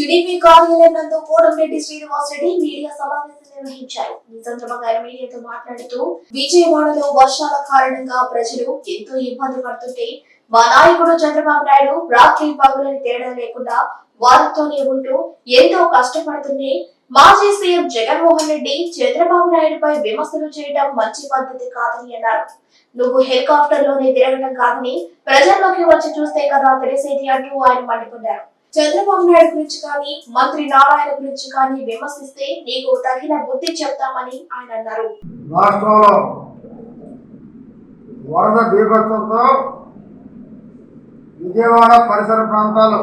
TDP కార్యాలయం నందు Kotamreddy Srinivas Reddy media సమావేశం నిర్వహించారు. ఈ సందర్భంగా ఆయన మీడియాతో మాట్లాడుతూ విజయవాడలో వర్షాల కారణంగా ప్రజలు ఎంతో ఇబ్బంది పడుతుంటే మా నాయకుడు చంద్రబాబు నాయుడు రాత్రి పగులని తేడా లేకుండా వారితోనే ఉంటూ ఎంతో కష్టపడుతుంటే మాజీ సీఎం జగన్మోహన్ రెడ్డి చంద్రబాబు నాయుడుపై విమర్శలు చేయడం మంచి పద్ధతి కాదని అన్నారు. నువ్వు హెలికాప్టర్లోనే తిరగడం కాదని ప్రజల్లోకి వచ్చి చూస్తే కదా తెలిసేది అంటూ ఆయన మండిపడ్డారు. చంద్రబాబు నాయుడు గురించి కానీ మంత్రి నారాయణ గురించి కానీ విమర్శిస్తే నీకు తగిన బుద్ధి చెప్తామని ఆయన అన్నారు. రాష్ట్రంలో వరద బీభత్సంతో విజయవాడ పరిసర ప్రాంతాలు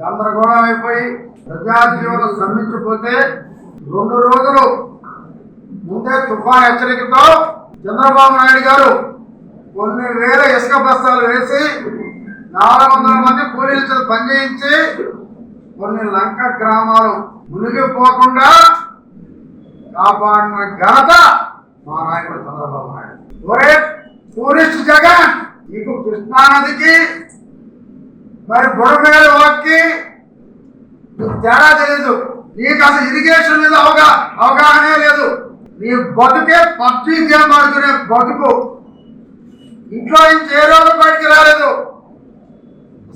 గందరగోళం అయిపోయి ప్రజాజీవనం స్తంభించిపోతే రెండు రోజులు ముందే తుఫాన్ హెచ్చరికతో చంద్రబాబు నాయుడు గారు కొన్ని వేల ఇసుక బస్తాలు వేసి నాలుగు వందల మంది పోలీసులు పనిచేయించి కొన్ని లంక గ్రామాలు మునిగిపోకుండా కాపాడిన ఘనత మా నాయకుడు చంద్రబాబు నాయుడు. ఒరే టూరిస్ట్ జగన్ నీకు కృష్ణానదికి మరి బుడమేలు వాక్కి తేడా తెలియదు నీకు అసలు ఇరిగేషన్ మీద అవగా అవగాహనే లేదు. నీ బతుకే పబ్జీ గేమ్ ఆడుకునే బతుకు. ఇంట్లో ఏం ఏ రోజు బయటికి రాలేదు.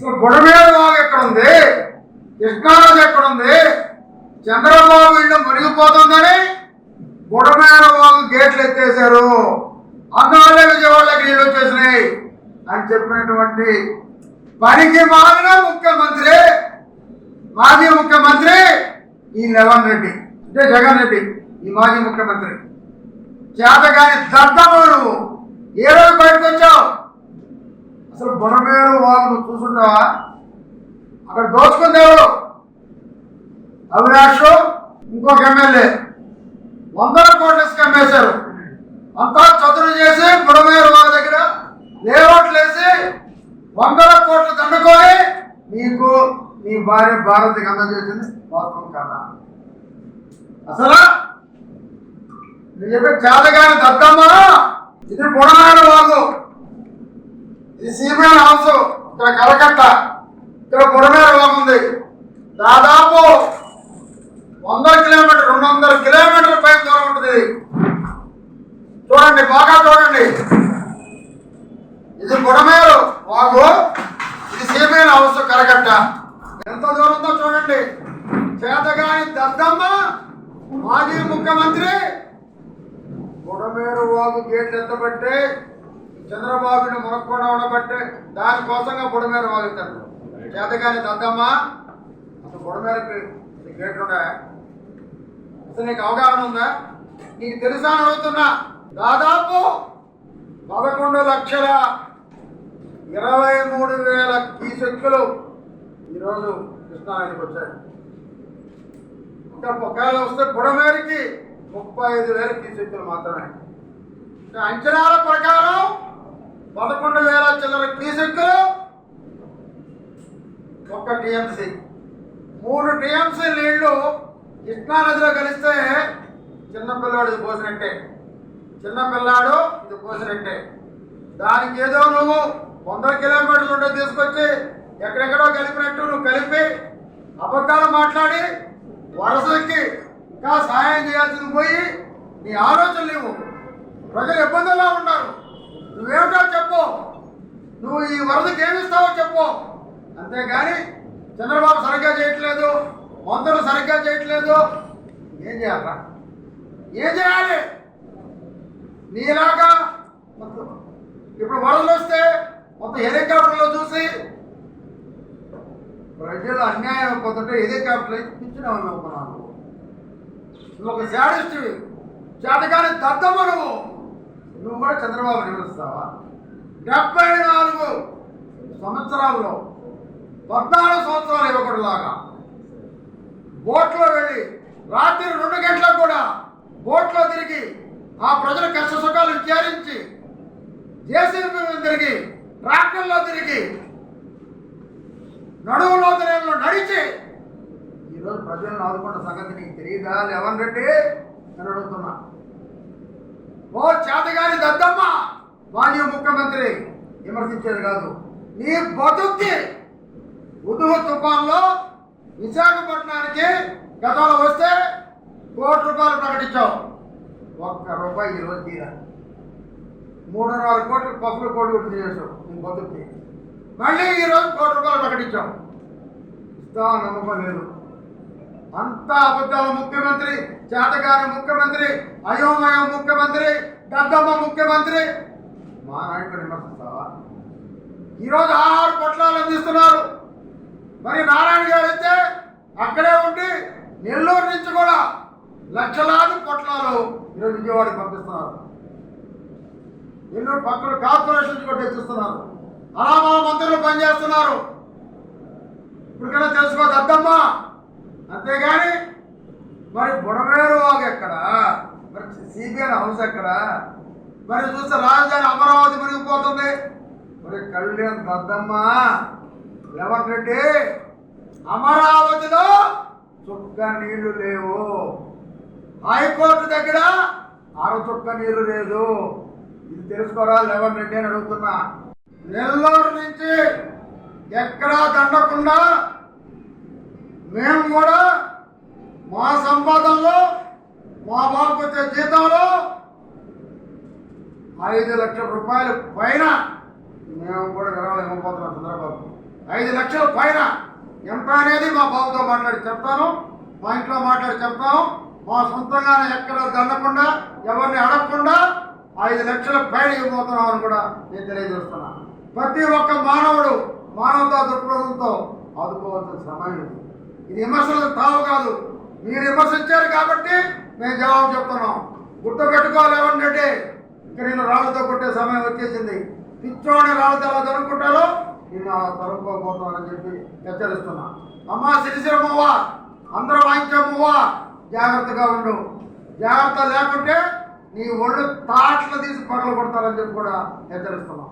అసలు బుడమేలు వాగు ఎక్కడ ఎక్కడుంది? కృష్ణానది ఎక్కడ చంద్రబాబు ఇల్లు మునిగిపోతుందని బుడమేర వాగు గేట్లు ఎత్తేశారు. అందువల్ల విజయవాడకి నీళ్ళు వచ్చేసినాయి అని చెప్పినటువంటి పనికి మారిన ముఖ్యమంత్రి మాజీ ముఖ్యమంత్రి ఈ లెవన్ రెడ్డి. అంటే జగన్ రెడ్డి ఈ మాజీ ముఖ్యమంత్రి. చేతగాని దద్దమ్మ నువ్వు ఏ రోజు బయటకు వచ్చావు? అసలు బుడమేరు వాళ్ళు నువ్వు చూసుంటావా అక్కడ దోచుకుంది అవినాష్ ఇంకొక ఎమ్మెల్యే. వందల కోట్ల ఇసుక అమ్మేశారు అంతా చదువు చేసి బుడమేరు వాళ్ళ దగ్గర లేఅవుట్లు వేసి వందల కోట్లు దండుకొని నీకు నీ భార్య భారతికి అందజేసింది వాస్తవం కదా? అసలు నేను చెప్పే చేతగాని దద్దమ్మ ఇది బుడమేరు వాళ్ళు. ఇది హౌస్ ఇక్కడ కలకట్ట ఇక్కడ బుడమేరు ఉంది. దాదాపు వందల కిలోమీటర్ రెండు వందల కిలోమీటర్ల పైన దూరం ఉంటుంది చూడండి బాగా చూడండి. ఇది బుడమేరు వాగు ఇది సీమేన్ హౌస్ కరకట్ట ఎంత దూరంతో ఉందో చూడండి. చేతగాని దద్దమ్మ మాజీ ముఖ్యమంత్రి. బుడమేరు వాగు గేట్లు ఎత్తబట్టే చంద్రబాబుని మునక్కుండా ఉండబట్టే దానికోసంగా బుడమేర వాగుతారు. చేతగాని దద్దమ్మా అసలు బుడమేరకి ఈ ఉన్నాయా? అసలు నీకు అవగాహన ఉందా? నీకు తెలుసా అని అడుగుతున్నా. దాదాపు పదకొండు లక్షల ఇరవై మూడు వేల కీసెక్కులు ఈరోజు కృష్ణానికి వచ్చాయి. ఇంకా ఒకవేళ వస్తే బుడమేరికి ముప్పై ఐదు వేల కీసెక్కులు మాత్రమే. అంచనాల ప్రకారం పదకొండు వేల చిల్లర కీసెక్కులు ఒక్క టీఎంసీ. మూడు టీఎంసీ నీళ్ళు కృష్ణానదిలో కలిస్తే చిన్నపిల్లాడు ఇది పోసినట్టే. చిన్నపిల్లాడు ఇది పోసినట్టే. దానికి ఏదో నువ్వు వందల కిలోమీటర్లు ఉంటే తీసుకొచ్చి ఎక్కడెక్కడో కలిపినట్టు నువ్వు కలిపి అబద్ధాలు మాట్లాడి వరసకి ఇంకా సహాయం చేయాల్సింది పోయి నీ ఆలోచన లేవు. ప్రజలు ఇబ్బందుల్లో ఉన్నారు. నువ్వేమిటో చెప్పు. నువ్వు ఈ వరదకి ఏమిస్తావో చెప్పు. అంతేగాని చంద్రబాబు సరిగ్గా చేయట్లేదు మంత్రులు సరిగ్గా చేయట్లేదు. ఏం చేయాలరా ఏం చేయాలి? నీలాగా మొత్తం ఇప్పుడు వరదలు వస్తే మొత్తం హెలికాప్టర్లో చూసి ప్రజలు అన్యాయం అయిపోతుంటే హెలికాప్టర్ పిచ్చినామని అనుకున్నాను నువ్వు. ఒక శాడిస్టివి చేతగాని దద్దమ్మ నువ్వు. నువ్వు కూడా చంద్రబాబు వివరిస్తావా డెబ్బై నాలుగు సంవత్సరాల్లో పద్నాలుగు సంవత్సరాలు యువకుడిలాగా బోట్లో వెళ్ళి రాత్రి రెండు గంటలకు కూడా బోట్లో తిరిగి ఆ ప్రజల కష్ట సుఖాలు విచారించి జేసీబీ తిరిగి ట్రాక్టర్లో తిరిగి నడువులో తిరగలో నడిచి ఈరోజు ప్రజలను ఆదుకున్న సంగతి నీకు తెలియదా లెవన్ రెడ్డి నేను అడుగుతున్నా. ఓ చేతగాని దద్దమ్మ! మాజీ ముఖ్యమంత్రి విమర్శించేది కాదు. నీ బతుక్కి ఉదుగు తుఫాన్లో విశాఖపట్నానికి గతంలో వస్తే కోటి రూపాయలు ప్రకటించావు. ఒక్క రూపాయి ఈరోజు తీరా. మూడున్నర కోట్లు పప్పులు కోట్లు గుడ్డు చేసావు నీ బతుక్కి. మళ్ళీ ఈరోజు కోటి రూపాయలు ప్రకటించావు. ఇస్తా నమ్మకం లేదు. అంతా అబద్ధాల ముఖ్యమంత్రి చేతగారి ముఖ్యమంత్రి అయోమయ ముఖ్యమంత్రి దద్దమ్మ ముఖ్యమంత్రి. మా నాయకుడు విమర్శిస్తావా? ఈరోజు ఆహార పొట్లాలు అందిస్తున్నారు. మరి నారాయణ గారు అయితే అక్కడే ఉండి నెల్లూరు నుంచి కూడా లక్షలాది పొట్లాలు ఈరోజు విజయవాడకి పంపిస్తున్నారు. నెల్లూరు పక్కన కార్పొరేషన్ కూడా తెచ్చిస్తున్నారు. అలా మా మంత్రులు పనిచేస్తున్నారు. ఇప్పటికైనా తెలుసుకో దద్దమ్మ అంతేగాని మరి బుడమేరు వాగు ఎక్కడ? మరి సిబిఐ హౌస్ ఎక్కడ? మరి చూస్తే రాజధాని అమరావతి మునిగిపోతుంది. మరి కళ్యాణ్ దద్దమ్మ లెవెన్ రెడ్డి అమరావతిలో చుక్క నీళ్ళు లేవు. హైకోర్టు దగ్గర అర చుక్క నీళ్ళు లేదు. ఇది తెలుసుకోరా? లెవెన్ రెడ్డి అని అడుగుతున్నా. నెల్లూరు నుంచి ఎక్కడా దండకుండా మేము కూడా మా సంపాదనలో మా బాబుకు వచ్చే జీతంలో ఐదు లక్షల రూపాయలు పైన మేము కూడా విరాళం ఇవ్వబోతున్నాం చంద్రబాబు. ఐదు లక్షల పైన ఎంత అనేది మా బాబుతో మాట్లాడి చెప్తాను మా ఇంట్లో మాట్లాడి చెప్తాము మా సొంతంగానే ఎక్కడ దండకుండా ఎవరిని అడగకుండా ఐదు లక్షల పైన ఇవ్వబోతున్నాం అని కూడా నేను తెలియజేస్తున్నాను ప్రతి ఒక్క మానవుడు మానవతా దృక్పథంతో ఆదుకోవాల్సిన సమయం ఇది విమర్శలు తావు కాదు. మీరు విమర్శించారు కాబట్టి మేము జవాబు చెప్తున్నాం. గుర్తు పెట్టుకోలేమంటే ఇక నేను రాళ్ళతో కొట్టే సమయం వచ్చేసింది. పిచ్చోని రాళ్ళతో ఎలా దొరుకుంటారో నేను అలా దొరుకోబోతున్నానని చెప్పి హెచ్చరిస్తున్నా. అమ్మా సిరిసిరమ్మవ్వ అందరూ వాయించమ్మవ్వ జాగ్రత్తగా ఉండు. జాగ్రత్త లేకుంటే నీ ఒళ్ళు తాట్లు తీసి పగలు కొడతారని చెప్పి కూడా హెచ్చరిస్తున్నాం.